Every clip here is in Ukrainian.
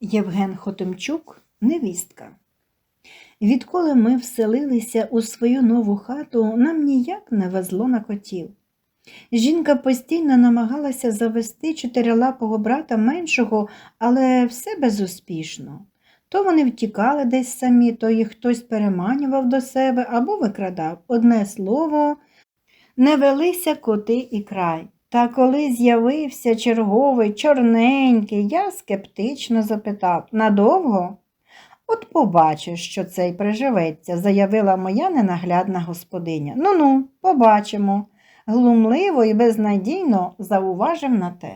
Євген Хотимчук, невістка. Відколи ми вселилися у свою нову хату, нам ніяк не везло на котів. Жінка постійно намагалася завести чотирилапого брата меншого, але все безуспішно. То вони втікали десь самі, то їх хтось переманював до себе або викрадав. Одне слово, не велися коти і край. Та коли з'явився черговий чорненький, я скептично запитав надовго? От побачиш, що цей приживеться, заявила моя ненаглядна господиня. Ну ну, побачимо, глумливо і безнадійно зауважив на те.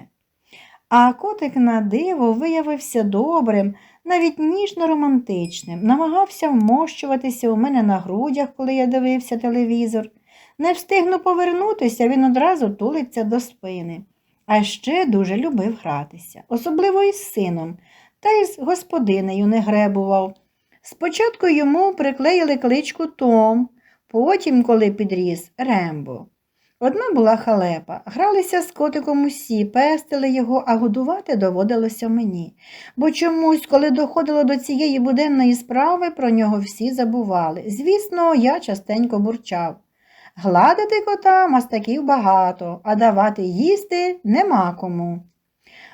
А котик на диво виявився добрим, навіть ніжно романтичним, намагався вмощуватися у мене на грудях, коли я дивився телевізор. Не встигну повернутися, він одразу тулиться до спини. А ще дуже любив гратися, особливо із сином, та й з господинею не гребував. Спочатку йому приклеїли кличку Том, потім, коли підріс, Рембо. Одна була халепа. Гралися з котиком усі, пестили його, а годувати доводилося мені. Бо чомусь, коли доходило до цієї буденної справи, про нього всі забували. Звісно, я частенько бурчав. Гладити кота мастаків багато, а давати їсти нема кому.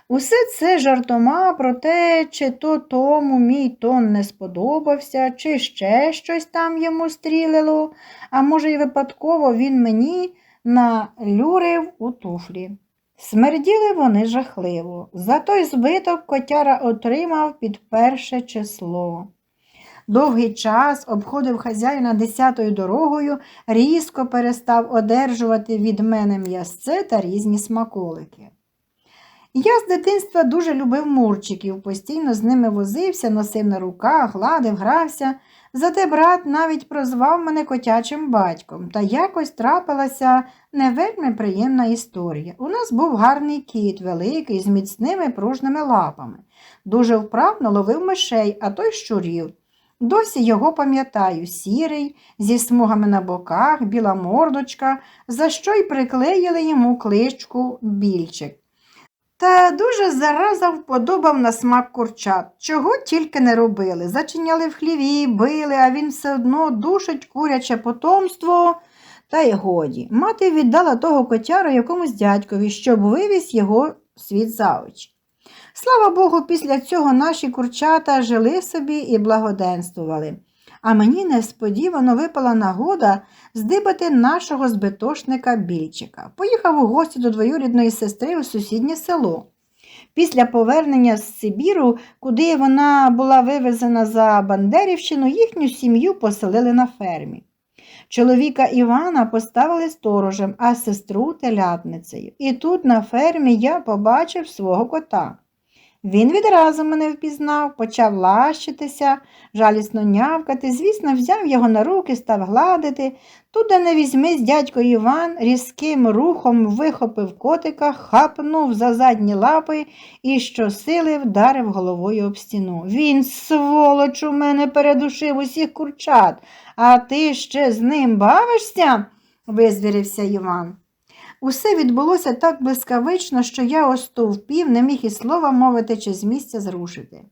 Усе це жартома про те, чи то тому мій тон не сподобався, чи ще щось там йому стрілило, а може, й випадково він мені налюрив у туфлі. Смерділи вони жахливо. За той збиток котяра отримав під перше число. Довгий час обходив хазяїна десятою дорогою, різко перестав одержувати від мене м'ясце та різні смаколики. Я з дитинства дуже любив мурчиків, постійно з ними возився, носив на руках, гладив, грався. Зате брат навіть прозвав мене котячим батьком, та якось трапилася не вельми приємна історія. У нас був гарний кіт, великий, з міцними пружними лапами. Дуже вправно ловив мишей, а той щурів. Досі його пам'ятаю, сірий, зі смугами на боках, біла мордочка, за що й приклеїли йому кличку більчик. Та дуже зараза вподобав на смак курчат, чого тільки не робили. Зачиняли в хліві, били, а він все одно душить куряче потомство. Та й годі. Мати віддала того котяра якомусь дядькові, щоб вивіз його світ за очі. Слава Богу, після цього наші курчата жили собі і благоденствували. А мені несподівано випала нагода здибати нашого збитошника більчика. Поїхав у гості до двоюрідної сестри у сусіднє село. Після повернення з Сибіру, куди вона була вивезена за Бандерівщину, їхню сім'ю поселили на фермі. Чоловіка Івана поставили сторожем, а сестру телятницею. І тут на фермі я побачив свого кота. Він відразу мене впізнав, почав лащитися, жалісно нявкати, звісно, взяв його на руки, став гладити. Тут, де не візьмись, дядько Іван різким рухом вихопив котика, хапнув за задні лапи і щосили вдарив головою об стіну. Він, сволоч, у мене передушив усіх курчат, а ти ще з ним бавишся? визвірився Іван. Усе відбулося так блискавично, що я остовпів, не міг і слова мовити чи з місця зрушити.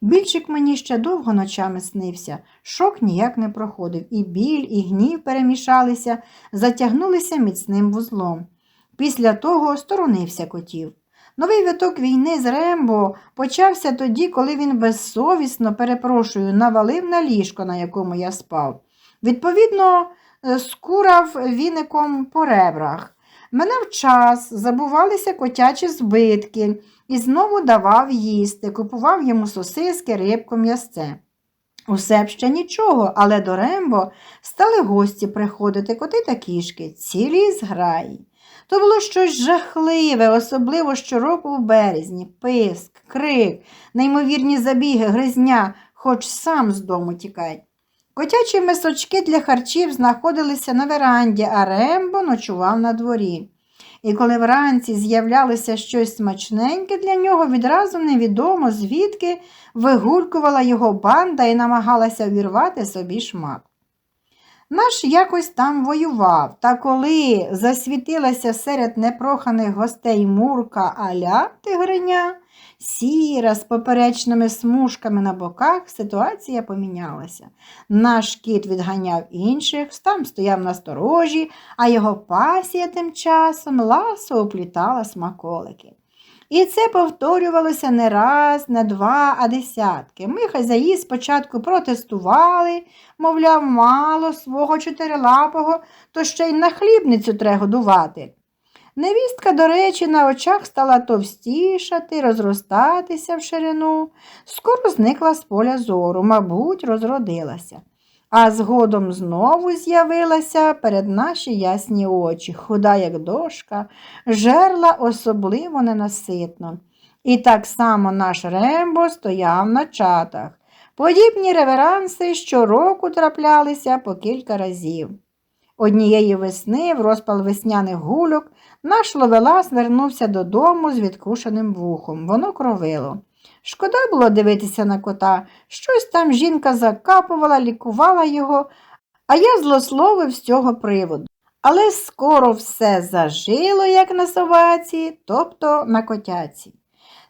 Більчик мені ще довго ночами снився, шок ніяк не проходив, і біль, і гнів перемішалися, затягнулися міцним вузлом. Після того сторонився котів. Новий виток війни з Рембо почався тоді, коли він безсовісно, перепрошую, навалив на ліжко, на якому я спав. Відповідно, скурав віником по ребрах. Минав час, забувалися котячі збитки і знову давав їсти, купував йому сосиски, рибку, м'ясце. Усе б ще нічого, але до Рембо стали гості приходити коти та кішки, цілі зграї. То було щось жахливе, особливо щороку в березні, писк, крик, неймовірні забіги, гризня, хоч сам з дому тікай. Котячі мисочки для харчів знаходилися на веранді, а Рембо ночував на дворі. І коли вранці з'являлося щось смачненьке для нього, відразу невідомо, звідки вигулькувала його банда і намагалася вірвати собі шмат. Наш якось там воював, та коли засвітилася серед непроханих гостей Мурка Аля Тигриня, сіра з поперечними смужками на боках, ситуація помінялася. Наш кіт відганяв інших, там стояв на сторожі, а його пасія тим часом ласо оплітала смаколики. І це повторювалося не раз, не два, а десятки. Ми хазяї спочатку протестували, мовляв, мало свого чотирилапого, то ще й на хлібницю треба годувати. Невістка, до речі, на очах стала товстішати, розростатися в ширину, скоро зникла з поля зору, мабуть, розродилася. А згодом знову з'явилася перед наші ясні очі, худа, як дошка, жерла особливо ненаситно. І так само наш Рембо стояв на чатах. Подібні реверанси щороку траплялися по кілька разів. Однієї весни, в розпал весняних гульок, наш ловелас вернувся додому з відкушеним вухом. Воно кровило. Шкода було дивитися на кота. Щось там жінка закапувала, лікувала його, а я злословив з цього приводу. Але скоро все зажило, як на собаці, тобто на котяці.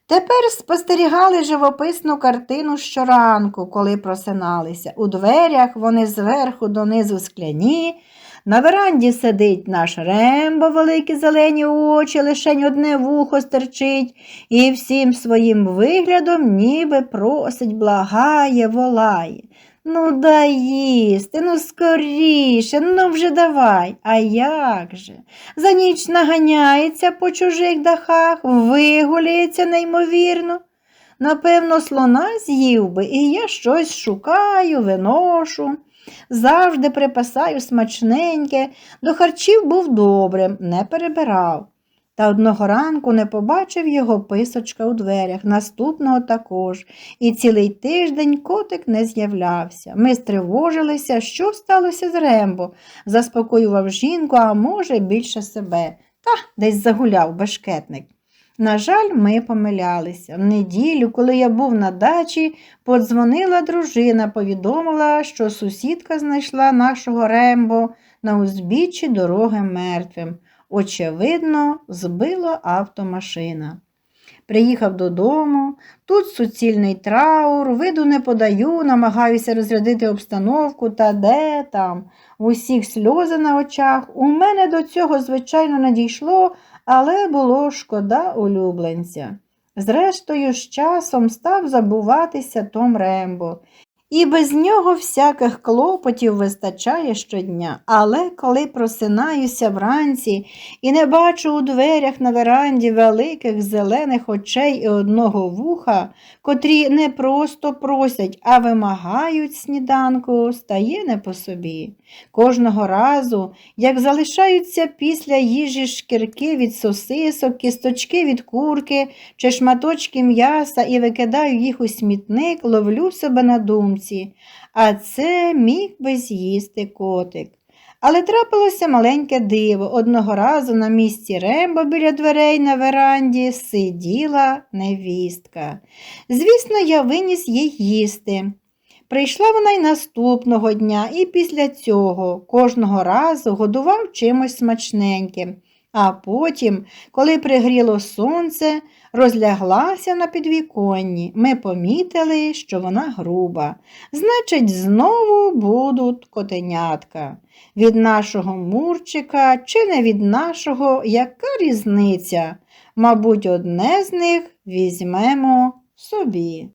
Тепер спостерігали живописну картину щоранку, коли просиналися. У дверях вони зверху донизу скляні, на веранді сидить наш Рембо, великі зелені очі, лишень одне вухо стерчить, і всім своїм виглядом ніби просить, благає, волає. Ну, дай їсти, ну скоріше, ну вже давай. А як же? За ніч наганяється по чужих дахах, вигуляється неймовірно. Напевно, слона з'їв би, і я щось шукаю, виношу. Завжди припасаю смачненьке, до харчів був добрим, не перебирав. Та одного ранку не побачив його писочка у дверях, наступного також, і цілий тиждень котик не з'являвся. Ми стривожилися, що сталося з Рембо, заспокоював жінку, а може, більше себе. Та десь загуляв бешкетник. На жаль, ми помилялися. В неділю, коли я був на дачі, подзвонила дружина, повідомила, що сусідка знайшла нашого Рембо на узбіччі дороги мертвим. Очевидно, збила автомашина. Приїхав додому, тут суцільний траур, виду не подаю, намагаюся розрядити обстановку, та де там, усіх сльози на очах. У мене до цього, звичайно, не дійшло, але було шкода улюбленця. Зрештою, з часом став забуватися Том Рембо. І без нього всяких клопотів вистачає щодня. Але коли просинаюся вранці і не бачу у дверях на веранді великих зелених очей і одного вуха, котрі не просто просять, а вимагають сніданку, стає не по собі. Кожного разу, як залишаються після їжі шкірки від сосисок, кісточки від курки чи шматочки м'яса і викидаю їх у смітник, ловлю себе на думці. А це міг би з'їсти котик. Але трапилося маленьке диво. Одного разу на місці Рембо біля дверей на веранді сиділа невістка. Звісно, я виніс їй їсти. Прийшла вона й наступного дня, і після цього кожного разу годував чимось смачненьким. А потім, коли пригріло сонце, розляглася на підвіконні. Ми помітили, що вона груба. Значить, знову будуть котенятка. Від нашого мурчика чи не від нашого, яка різниця? Мабуть, одне з них візьмемо собі.